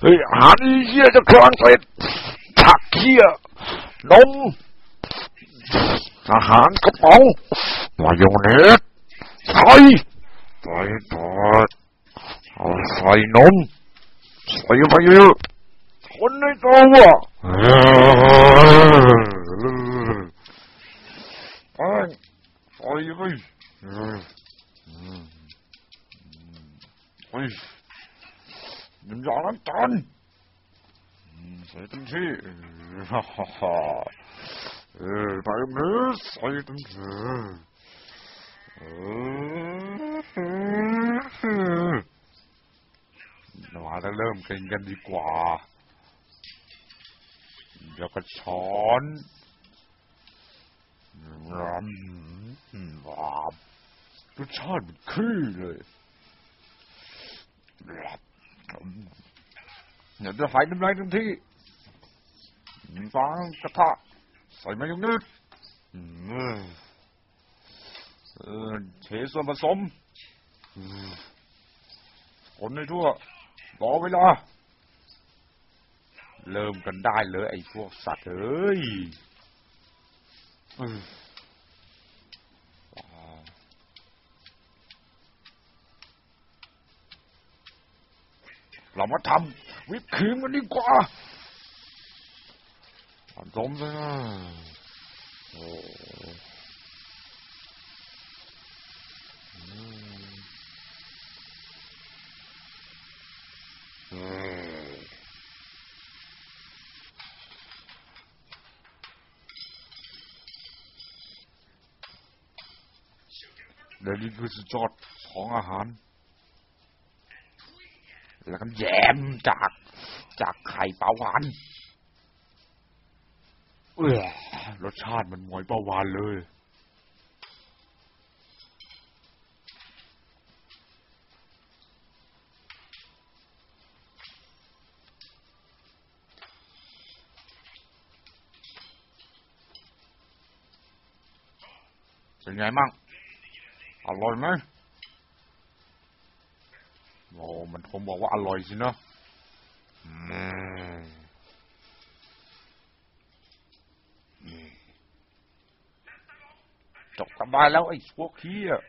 เฮ้ยอาหารเฮียจะคลางเสร็จผักเฮียนมอาหารกระป๋องมายองเนสใส่ใส่ทอดเอาใส่นมใส่ไปเยอะคนในตัวเออไปไปไป น้ำยาล้างจนใส่เต็มที่ฮ่าฮ่าฮ่าเออไปมือใส่ตั้งเถอะเออมาแล้วเริ่มกินกันดีกว่าเดี๋ยวก็ช้อนรำวาบรสชาติมันขี้เลย เดี๋ยวจะใส่น้ำลายทันทีฟังกระทะใส่มายองเนสอืมเออเทส่วนผสมอืมคนให้ทั่วรอเวลา เริ่มกันได้เลยไอ้พวกสัตว์เอ้ยออว้าวเรามาทำ วิปครีมกันดีกว่าผสมเลยนะโอ้อืมเดี๋ยวนี้คือสุดยอดของอาหาร แล้วก็แยมจากจากไข่ปลาวานเออรสชาติมันหมวยประวานเลย เป็นไงมั่งอร่อยไหม โอ้มันคงบอกว่าอร่อยสินะจบสบายแล้วไอ้พวกขี้อะ